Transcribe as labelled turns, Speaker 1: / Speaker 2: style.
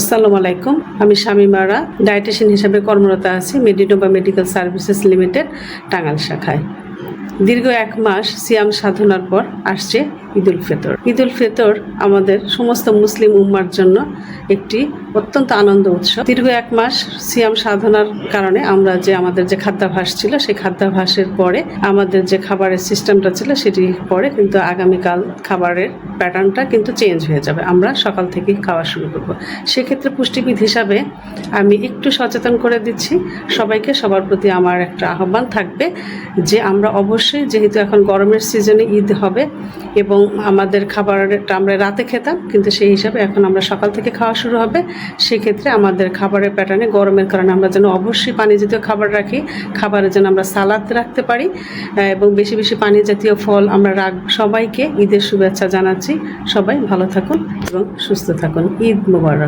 Speaker 1: আসসালামু আলাইকুম। আমি শামিমারা ডায়েটিশিয়ান হিসাবে কর্মরত আছি Medinova medical services limited Tangail শাখায়। দীর্ঘ এক মাস সিয়াম সাধনার পর আসছে ঈদুল ফিতর। ঈদুল ফিতর আমাদের সমস্ত মুসলিম উম্মার জন্য একটি অত্যন্ত আনন্দ উৎসব। দীর্ঘ এক মাস সিয়াম সাধনার কারণে আমরা যে আমাদের যে খাদ্যাভাস ছিল, সেই খাদ্যাভাসের পরে আমাদের যে খাবারের সিস্টেমটা ছিল, সেটি পরে কিন্তু আগামীকাল খাবারের প্যাটার্নটা কিন্তু চেঞ্জ হয়ে যাবে। আমরা সকাল থেকেই খাওয়া শুরু করব। সেক্ষেত্রে পুষ্টিবিদ হিসাবে আমি একটু সচেতন করে দিচ্ছি। সবাইকে সবার প্রতি আমার একটা আহ্বান থাকবে যে আমরা অবশ্যই যেহেতু এখন গরমের সিজনে ঈদ হবে এবং আমাদের খাবারটা আমরা রাতে খেতাম, কিন্তু সেই হিসাবে এখন আমরা সকাল থেকে খাওয়া শুরু হবে। সেক্ষেত্রে আমাদের খাবারের প্যাটার্নে গরমের কারণে আমরা যেন অবশ্যই পানি জাতীয় খাবার রাখি, খাবারে যেন আমরা সালাদ রাখতে পারি এবং বেশি বেশি পানি জাতীয় ফল আমরা রাখ, সবাইকে ঈদের শুভেচ্ছা জানাচ্ছি। সবাই ভালো থাকুন এবং সুস্থ থাকুন। ঈদ মুবারক।